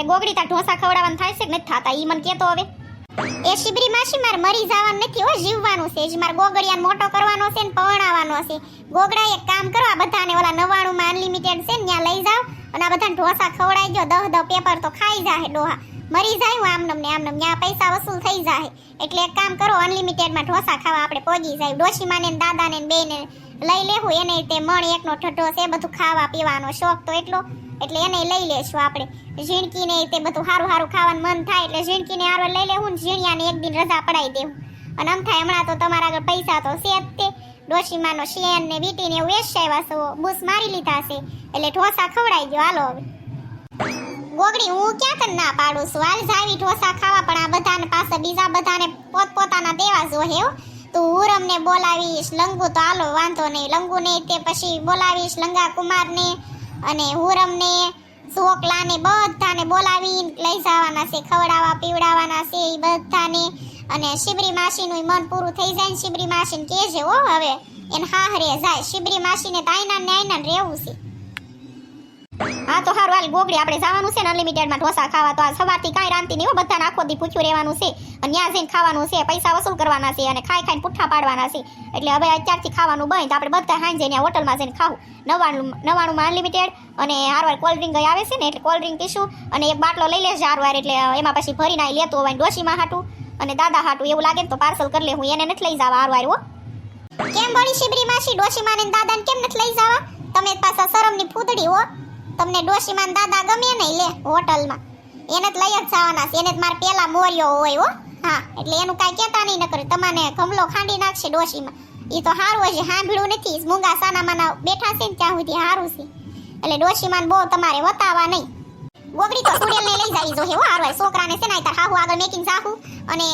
એ ગોગડી તા ઢોસા ખવડાવવાનું થાય છે કે નથી થાતા? ઈ મને કેતો હવે. એ શિબરી માસી મારે મરી જવાનું નથી હો, જીવવાનું છે. જ મારે ગોગડિયાન મોટો કરવાનો છે ને પવણાવવાનો છે. ગોગડા એક કામ કરો, આ બધાને ઓલા નવાણું માં અનલિમિટેડ છે ને ત્યાં લઈ જાઓ અને આ બધાને ઢોસા ખવડાવી દો દહ દહ પેપર તો ખાઈ જાહે ડોહા. મરી જાય હું આમનમ ને આમનમ. ત્યાં પૈસા વસૂલ થઈ જાય એટલે એક કામ કરો અનલિમિટેડમાં ઢોસા ખાવા આપણે પહોંચી જાય. ડોશીમાને ને દાદાને ને બેને લઈ લેવું, એને તે મણ એકનો ઠઠ્ઠો છે, બધું ખાવા પીવાનો શોખ તો એટલો, એટલે એને લઈ લેશું આપણે. ઝીણકીને તે બધું સારું સારું ખાવાનું મન થાય, એટલે ઝીણકીને હારો લઈ લેવું ને ઝીણિયાને એક દિન રજા પડાવી દેવું. અને આમ થાય, હમણાં તો તમારા આગળ પૈસા તો છે જ તે. ડોશીમાનો શેન ને વીટી ને એવું વેચાવ્યા છો બૂસ મારી લીધા છે, એટલે ઢોસા ખવડાવી દો હાલો હવે. ગોગડી, હું ક્યાં તને ના પાડું છું? હાલ જાવી ઢોસા ખાવા, પણ આ બધાને પાસે બીજા બધાને પોતપોતાના દેવા જોહે હો. તું ઉરમને બોલાવીશ. લંગુ તો હાલો, વાંધો નહીં. લંગુને તે પછી બોલાવીશ લંગા કુમારને અને હુરમને સોકલાને બધાને બોલાવી લઈ જવાના છે, ખવડાવવા, પીવડાવવાના છે એ બધાને. અને શિબરી માસીનું મન પૂરું થઈ જાય ને શિબરી માસીને કહેજે હો હવે. એને હાહરે જાય. શિબરી માસીને તો આઈના ને આઈના રહેવું છે. હા તો હારું હાલ ગોગડી આપણે જવાનું છે ને અનલિમિટેડમાં ઢોસા ખાવા. તો આ સવારથી કાંઈ રાંધતી નહીં હો, બધાને આખો દી પૂછ્યું રહેવાનું છે. અને ત્યાં જઈને ખાવાનું છે પૈસા વસૂલ કરવાના છે અને ખાઈ ખાઈને પુઠ્ઠા પાડવાના છે. એટલે હવે અત્યારથી ખાવાનું બંધ. આપણે બધા હાઈ જઈને હોટલમાં જઈને ખાવું. નવાણું નવાણુંમાં અનલિમિટેડ અને હારવાર કોલ્ડ ડ્રિંક આવે છે ને એટલે કોલ્ડ ડ્રિંક પીશું. અને એક બાટલો લઈ લેશે હારવાર એટલે એમાં પછી ભરીને લેતો હોય ડોશીમાં હાટું. અને દાદા હાટું એવું લાગે ને તો પાર્સલ કરી લે હું એને નથી લઈ જવા હારવાર હો. કેમ ભણી શિબરી માસી ડોશીમાં ને દાદાને કેમ નથી લઈ જવા? તમે પાછા શરમની ફૂદડી હો. તમને ડોશીમાન દાદા ગમે નહીં લે હોટલમાં. એને જ લઈ જ જવાના છે. એને જ મારે પેલા મોર્યો હોય હો. હા, એટલે એનું કાંઈ કહેતા નહીં ન કર્યું તમને ગમલો ખાંડી નાખશે ડોશીમાં. એ તો સારું હશે. સાંભળ્યું નથી. મૂંગા સાનામાના બેઠા છે ને ત્યાં સુધી સારું છે. એટલે ડોશીમાન બહુ તમારે વતાવા નહીં. ગોગડી તો સુડેલને લઈ જાવી જોઈએ હો હારવાર છોકરાને છે ને તાર હાહુ આગળ મેકિંગ સાહુ અને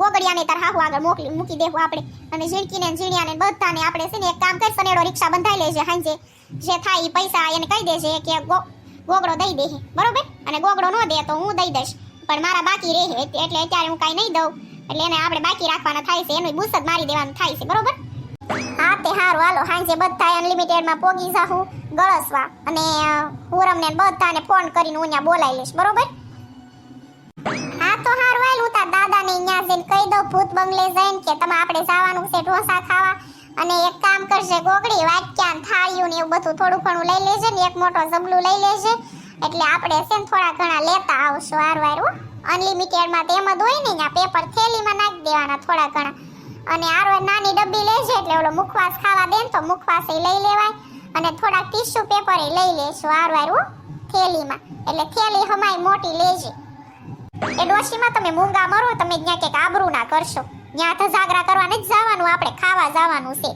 ગોગડિયાને તાર હાહુ આગળ મોકલી, મૂકી દેવું આપણે. અને ઝીણકીને ઝીણિયાને બધાને આપણે છે ને એક કામ કરી. સનેડો રિક્ષા બંધાઈ લેજે હાંજે. જે થાય એ પૈસા એને કહી દેજે કે ગોગડો દઈ દે બરોબર? અને ગોગડો ન દે તો હું દઈ દઈશ. પણ મારા બાકી રહે એટલે અત્યારે હું કાંઈ નહીં દઉં. એટલે એને આપણે બાકી રાખવાના થાય છે એનું બુસ મારી દેવાનું થાય છે, બરોબર? હા, તે હારું. હાલો, હાંજે બધા અનલિમિટેડમાં પોગી જાહું, ગળસવા. અને હુરમને બધાને ફોન કરીને હું ત્યાં બોલાવી લઈશ, બરોબર? હા, તો હારું. હાલ હું તાર દાદાને અહીંયા જઈને કહી દઉં, ભૂત બંગલે જઈને કે તમે આપણે જવાનું છે ઢોસા ખાવા. અને એક કામ કરશે ગોગડી વાટક્યા, થાળીયું ને એવું બધું થોડું ઘણું લઈ લેજે ને એક મોટો જબલું લઈ લેજે. એટલે આપણે છે ને થોડા ઘણા લેતા આવશું વાર વાર અનલિમિટેડમાં તો એમ જ હોય ને પેપર થેલીમાં નાખી દેવાના થોડા ઘણા. અને આરો નાની ડબ્બી લેજે, એટલે ઓલો મુખવાસ ખાવા દે ને તો મુખવાસ લઈ લેવાય. અને થોડાક ટીશ્યુ પેપર લઈ લેશું વાર વાર થેલીમાં. એટલે થેલી હમાય મોટી લેજે. એ ડોશીમાં તમે મૂંગા મરો, તમે ત્યાં કંઈક આબરૂ ના કરશો. ત્યાં ધજાગરા કરવા જ જવાનું આપણે ખાવા જવાનું છે.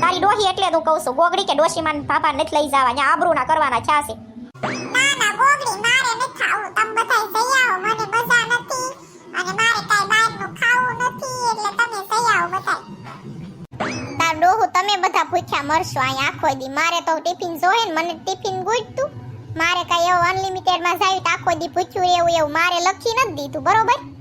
તારી ડોહી એટલે તું કહું છું ગોગડી કે ડોશીમાં ભાભા નથી લઈ જવા ત્યાં આબરૂ ના કરવાના છે છે. ના ના ગોગડી મારે નથી ખાવું. તમ બધાય જઈ આવો મને મજા નથી. અને મારે કાઈ બહારનું ખાવું નથી એટલે તમે જઈ આવો બધાય. તાર ડોહું તમે બધા ભૂખ્યા મરશો અહીંયા આખો દી. મારે તો ટિફિન જોહે ને મને ટિફિન ગુજતું મારે કઈ એવું અનલિમિટેડમાં જાય તો આખો દી ભૂખ્યું રહેવું એવું મારે લખી નથી દીધું બરોબર? એવું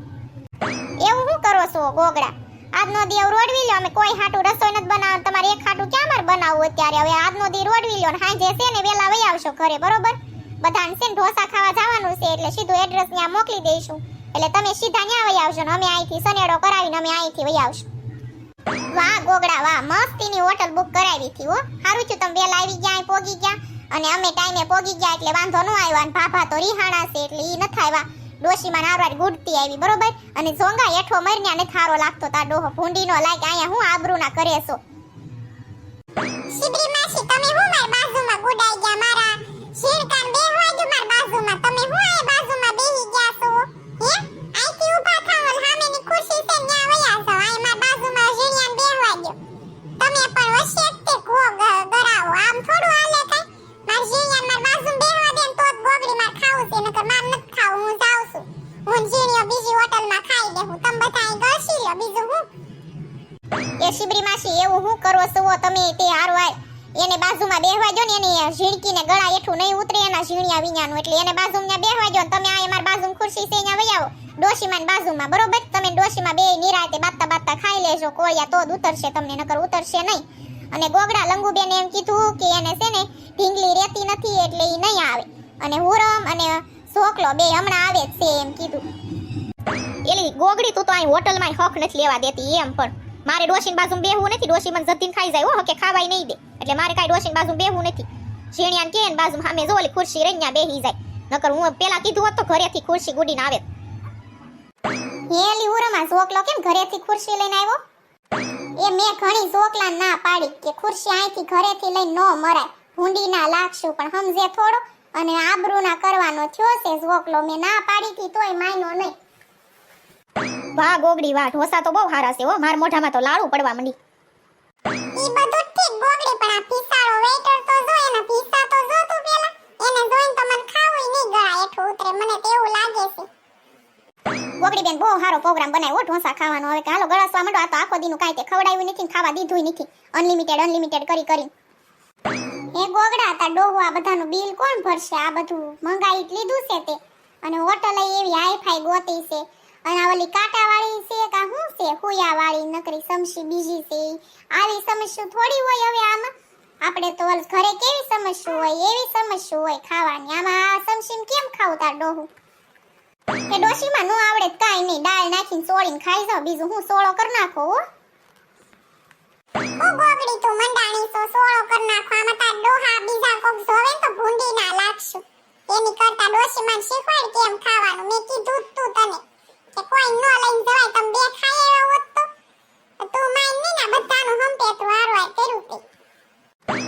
છો ગોગડા. આજનો દી રોડવી લ્યો. અમે કોઈ હાટું રસોઈ નથી બનાવવાનું. તમારે એક હાટું ક્યાં મારે બનાવવું અત્યારે? હવે આજનો દી રોડવી લ્યો હાંજે છે ને વેલા વહી આવશો ઘરે, બરોબર? બધાને છે ને ઢોસા ખાવા જવાનું છે, એટલે સીધું એડ્રેસ ત્યાં મોકલી દઈશું. એટલે તમે સીધા ન્યા વહી આવશો ને અમે અહીંથી સનેડો કરાવીને અમે અહીંથી વહી આવશું. વાહ ગોગડા, વાહ, મસ્તીની હોટલ બુક કરાવી હતી હો. સારું છું તમે વેલા આવી ગયા પોગી ગયા. અને અમે ટાઈમે પોગી ગયા, એટલે વાંધો ન આવ્યો. અને ભાભા તો રિહાણા છે, એટલે એ નથી આવ્યા. ડોશીમાં નારવાર ગુડતી આવી, બરોબર? અને ઝોંગા એઠો મરન્યા ને થારો લાગતો તા ડોહો ભૂંડીનો લાગ, અહીંયા હું આબરૂ ના કરે છો? શિબરી માસી તમે હું મારી બાજુમાં ગુડાઈ ગયા? મારા શીરકાન બેહવા જો મારી બાજુમાં. તમે હું આ શિબરી માસી એવું હું કરો સુવો તમે તે હારવાય. એને બાજુમાં બેહવા જો ને એની ઝીણકીને ગળા એઠું નહીં ઉતરે, એના ઝીણિયા વિኛનું એટલે એને બાજુમાં બેહવા જો તમે આ મારી બાજુમાં ખુરશી છે, અહીંયા વહી ડોશીમાં બાજુમાં, બરોબર? તમે ડોશીમાં બે નિરાતે બાતા બાતા ખાઈ લેજો, કોળિયા તો જ ઉતરશે તમને, નકર ઉતરશે નહીં. અને ગોગડા લંગુબેને એમ કીધું કે એને છે ને ઢીંગલી રહેતી નથી, એટલે એ નહીં આવે. અને હુરમ અને સોકલો બે હમણાં આવે છે, એમ કીધું. એલી ગોગડી તું તો અહીં હોટલમાં હક નથી લેવા દેતી, એમ પણ. મારે ડોશીન બાજુ બેહવું નથી, ડોશી મને જતીન ખાઈ જાય, હો ખાવાય નહીં દે. એટલે મારે કાંઈ ડોશીન બાજુ બેહવું નથી. ઝીણિયાન કે ને બાજુ સામે જો ઓલી ખુરશી રહી ત્યાં બેહી જાય. નકર હું પેલા કીધું હોત તો ઘરેથી ખુરશી ગુડીને આવે. હેલી ઉરમાં ઝોકલો કેમ ઘરેથી ખુરશી લઈને આવ્યો? એ મેં ઘણી ઝોકલા ના પાડી કે ખુરશી અહીંથી ઘરેથી લઈને નો મરાય. ભૂંડી ના લાગશું, પણ સમજે થોડો. અને આબરૂ ના કરવાનો થયો છે ઝોકલો. મેં ના પાડી હતી તોય માયનો નહીં. વાહ ગોગડી વાહ ઢોસા તો બહુ સારા છે હો. માર મોઢામાં તો લાડુ પડવા માંડી. ઈ બધું ઠીક ગોગડી પણ આ પીસાળો વેઇટર તો જો એના પીસા તો જો તું પેલા. એને જોઈને તો મને ખાવું નહીં ગળા એઠું ઉતરે મને તો એવું લાગે છે. ગોગડી બેન બહુ સારો પ્રોગ્રામ બનાવ્યો ઢોસા ખાવાનો. હવે હાલો ગળસવા માંડો આ તો આખો દીનું કાંઈ તે ખવડાવ્યું નથી ખાવા દીધું નથી. અનલિમિટેડ અનલિમિટેડ કરી કરી. એ ગોગડા તા ડોહો આ બધાનું બિલ કોણ ભરશે? આ બધું મંગાઈ લીધું છે તે. અને હોટલ એવી હાઈફાઈ ગોતી છે. અને આ ઓલી કાંટાવાળી છે કા શું છે? હુયાવાળી નકરી સમસી બીજી છે. આવી સમસ્યા થોડી હોય હવે આમાં. આપણે તો ઘરે કેવી સમસ્યા હોય, એવી સમસ્યા હોય ખાવાની. આમાં આ સમસીમ કેમ ખાવું તાર ડોહું? કે ડોશીમાં નો આવડે કાઈ નહીં. દાળ નાખીને સોળીને ખાઈ જાવ બીજું હું સોળો કરી નાખો, હો? ઓ ગોગડી તું મંડાણી તો સોળો કર નાખો. આમાં તાર ડોહા બીજા કોક જોવે તો ભૂંડી ના લાગશું. એની કરતા ડોશીમાં શીખવાડ કેમ ખાવાનું. મેં કીધું તું તને. કે કોઈ ન લઈને જવાય તમ બે આવ્યા હોત તો? તો માન નહીં ને બધાનું હંપે તું આ કર્યું તે.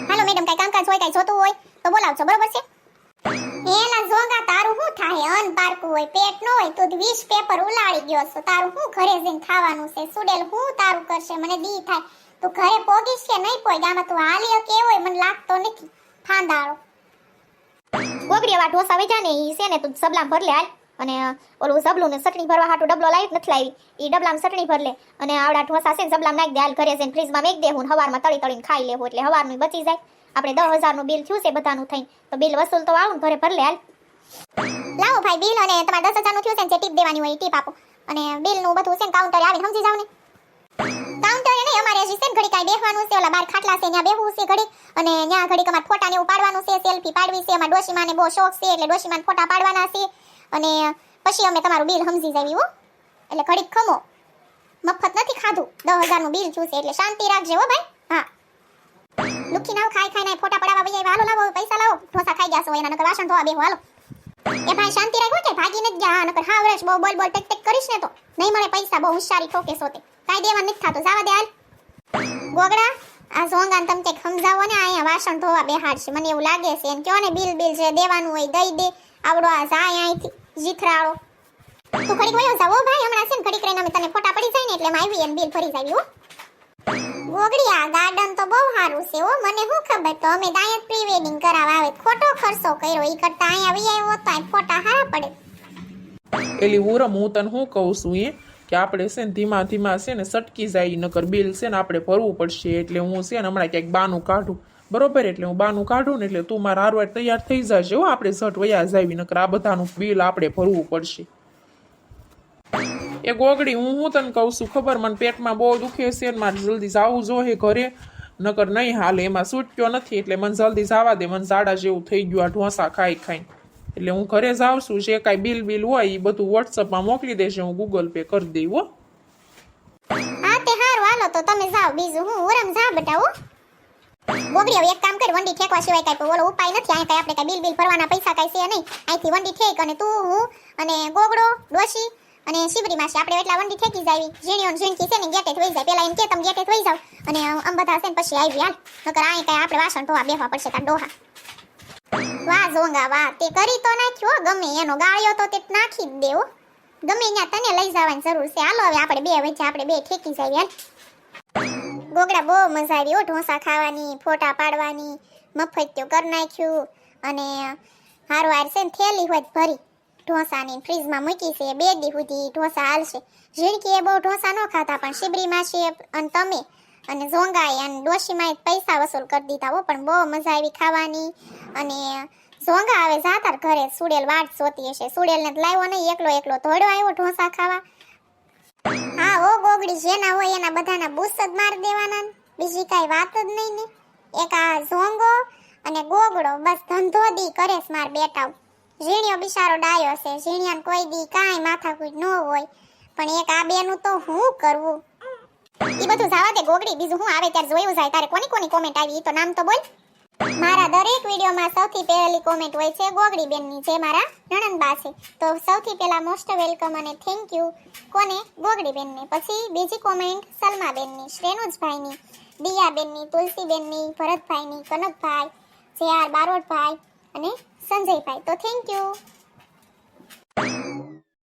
હાલો મેડમ કાંઈ કામકાજ હોય કાંઈ જોતું હોય તો બોલાવજો બરોબર છે? એલા જોગા તારું શું થાય? અન પારકું હોય પેટ ન હોય તો 20 પેપર ઉલાડી ગયો છો. તારું શું ઘરે જઈને ખાવાનું છે? સુડેલ હું તારું કરશે? મને દી થાય. તું ઘરે પોગીશ કે નહીં પોગ આમાં તું હાલી કે હોય મને લાગતો નથી. ફાંદાળો. ગોગડી એવા ઢોસા વેચા ને ઈ છે ને તું સબલા ભરલે હાલ. અને ઓલું સબલું ને ચટણી ભરવા હાટું ડબલો લાવી નથી લાવી. એ ડબલામાં ચટણી ભર અને આવડા ઠોસા છે ને સબલામ નાખી દે, હાલ ઘરે જઈને ફ્રીજમાં મેક દે હું હવારમાં તળી તળીને ખાઈ લેવું એટલે હવારનું બચી જાય. આપણે દસ હજારનું બિલ થયું છે બધાનું થઈ તો બિલ વસૂલ તો આવું ને ઘરે ભર હાલ. લાવો ભાઈ બિલ અને તમારે દસ હજારનું થયું છે ને જે ટીપ દેવાની હોય ટીપ આપો. અને બિલનું બધું છે ને કાઉન્ટરે આવીને સમજી જાવ ને. કાઉન્ટરે નહીં, અમારે હજી છે ને ઘડી કાંઈ બેસવાનું છે. ઓલા બાર ખાટલા છે, ત્યાં બેહવું છે ઘડી. અને ત્યાં ઘડી અમારે ફોટા ને એવું પાડવાનું છે સેલ્ફી પાડવી છે. અમારે ડોશીમાને બહુ શોખ છે એટલે ડોશીમાને ફોટા પાડવાના છે. અને પછી અમે તમારું બિલ સમજી જાવી એટલે ઘડીક ખમો. મફત નથી ખાધું. દસ હજારનું બિલ જોશે. એટલે શાંતિ રાખજે હો ભાઈ. હા. લુખી નાવ, ખાઈ ખાઈને ફોટા પડાવવા ભાઈ હાલો, લાવો, પૈસા લાવો. ઢોસા ખાઈ ગયા છો. એના નકર વાસણ ધોવા બેહો. હાલો. એ ભાઈ શાંતિ રાખો કે ભાગી જ ગયા. નકર હા વરસ બહુ બોલ બોલ ટેક ટેક કરીશ ને તો. નહીં મળે પૈસા, બહુ હોશિયારી ઠોકે સોતે કાઈ દેવા નથી થાતું. જાવા દે હાલ. ગોગડા, આ સોંગાન તમે કંઈક સમજાવો ને. અહીંયા વાસણ ધોવા બેહાડશે. મને એવું લાગે છે. એમ કયો ને, બિલ બિલ જે દેવાનું હોય દઈ દે. આવડો આ જાય અહીંથી જીથરાળો. તું ઘડીક વયો જાવ ભાઈ, હમણાં છે ને ઘડીક રહીને અમે તને ફોટા પડી જાય ને એટલે એમ આવી અને બિલ ભરી જાય હો. ગોગડી આ ગાર્ડન તો બહુ સારું છે, હો. મને શું ખબર? તો અમે ત્યાં પ્રી કરાવવા આવે, ખોટો ખર્ચો કર્યો. એ કરતા અહીંયા આવી આવ્યો તો ફોટા હારા પડે. એલી ઉરમ, હું તને શું કહું છું એ કે આપણે છે ને ધીમા ધીમા છે ને સટકી જાય, નકર બિલ છે ને આપણે ભરવું પડશે, એટલે હું છે ને હમણાં ક્યાંક બાનું કાઢું. બરોબર? એટલે હું બાનું કાઢું ને એટલે તું મારા હારવાર તૈયાર થઈ જશે આપણે ઝટ વયા જાવી, નકર આ બધાનું બિલ આપણે ભરવું પડશે. એ ગોગડી હું હું તને કહું છું, ખબર? મને પેટમાં બહુ દુખે છે મારે જલ્દી જવું જોઈએ ઘરે. નકર નહીં, હાલે એમાં છૂટક્યો નથી, એટલે મને જલ્દી જવા દે. મને ઝાડા જેવું થઈ ગયું, આ ઢોંસા ખાઈ ખાઈને. એટલે હું ઘરે જાઉં છું, જે કાંઈ બિલ બિલ હોય એ બધું વોટ્સઅપમાં મોકલી દેશે હું ગૂગલ પે કરી દઈ હો. હા, તે તમે જાઓ, બીજું હું ઓરમ જા બેટા હો હવે એક કામ કર, વંડી ઠેકવા સિવાય કાંઈ ઓલો ઉપાય નથી અહીં કાંઈ આપણે કાંઈ બિલ બિલ ભરવાના પૈસા કાંઈ છે નહીં. અહીંથી વંડી ઠેક અને તું, હું અને ગોગડો, ડોશી અને શિબરી માસી, આપણે એટલા વંડી ઠેકી જાવી ઝીણીઓ ઝીણકી છે ને, ગેટે થઈ જાય. પેલા એમ કે, તમે ગેટે થઈ જાવ અને આમ બધા છે ને, પછી આવી હાલ નકર અહીં કાંઈ આપણે વાસણ ધોવા બેસવા પડશે તાર ડોહા. વાહ, ઝોંગા, વાહ. તે કરી તો નાખ્યો ગમે એનો. ગાળ્યો તો તે નાખી જ દેવો ગમે ત્યાં તને લઈ જવાની જરૂર છે. હાલો, હવે આપણે બે વચ્ચે આપણે બે ઠેકી હાલ. ગોગડા બહુ મજા આવી હો ઢોસા ખાવાની, ફોટા પાડવાની મફત તો કરી નાખ્યું અને હારું હાર છે ને થેલી હોય ભરી. ઢોસાની ફ્રીજમાં મૂકી છે, બે દી સુધી ઢોસા હાલશે. ઝીણકીએ બહુ ઢોસા ન ખાતા, પણ શિબરી માસી અને તમે. અને ઝોંગાએ અને ડોશીમાં પૈસા વસૂલ કરી દીધા હો, પણ બહુ મજા આવી ખાવાની. અને ઝોંગા હવે જાતાર ઘરે, સુડેલ વાટ જોતી હશે. સુડેલને લાવ્યો નહીં, એકલો એકલો ધોડો આવ્યો ઢોસા ખાવા. હા ગોગડી જેના હોય, એના બધાના બુસ જ માર દેવાના બીજી કાંઈ વાત જ નહીં ને. એક આ ઝોંગો અને ગોગડો બસ ધંધો દી કરે માર બેટાઓ. ઝીણિયો બિચારો ડાયો છે, ઝીણિયાને કોઈ દી કાંઈ માથાકૂટ ન હોય. પણ એક આ બેનું તો હું કરવું? ઈ બધું જાવા દે ગોગડી બીજું હું આવે, ત્યારે જોયું જાય, તારે કોની કોની કોમેન્ટ આવી? તો નામ તો બોલ. મારા દરેક વિડીયોમાં સૌથી પહેલી કોમેન્ટ હોય છે ગોગડી બેનની જે મારા નણંદબા છે. તો સૌથી પહેલા મોસ્ટ વેલકમ અને થેન્ક યુ કોને? ગોગડી બેનને પછી બીજી કોમેન્ટ સલમા બેનની શ્રેનુજભાઈની દિયા બેનની તુલસી બેનની ભરતભાઈની, કનકભાઈ જે આર બારોટભાઈ અને સંજયભાઈ. તો થેન્ક યુ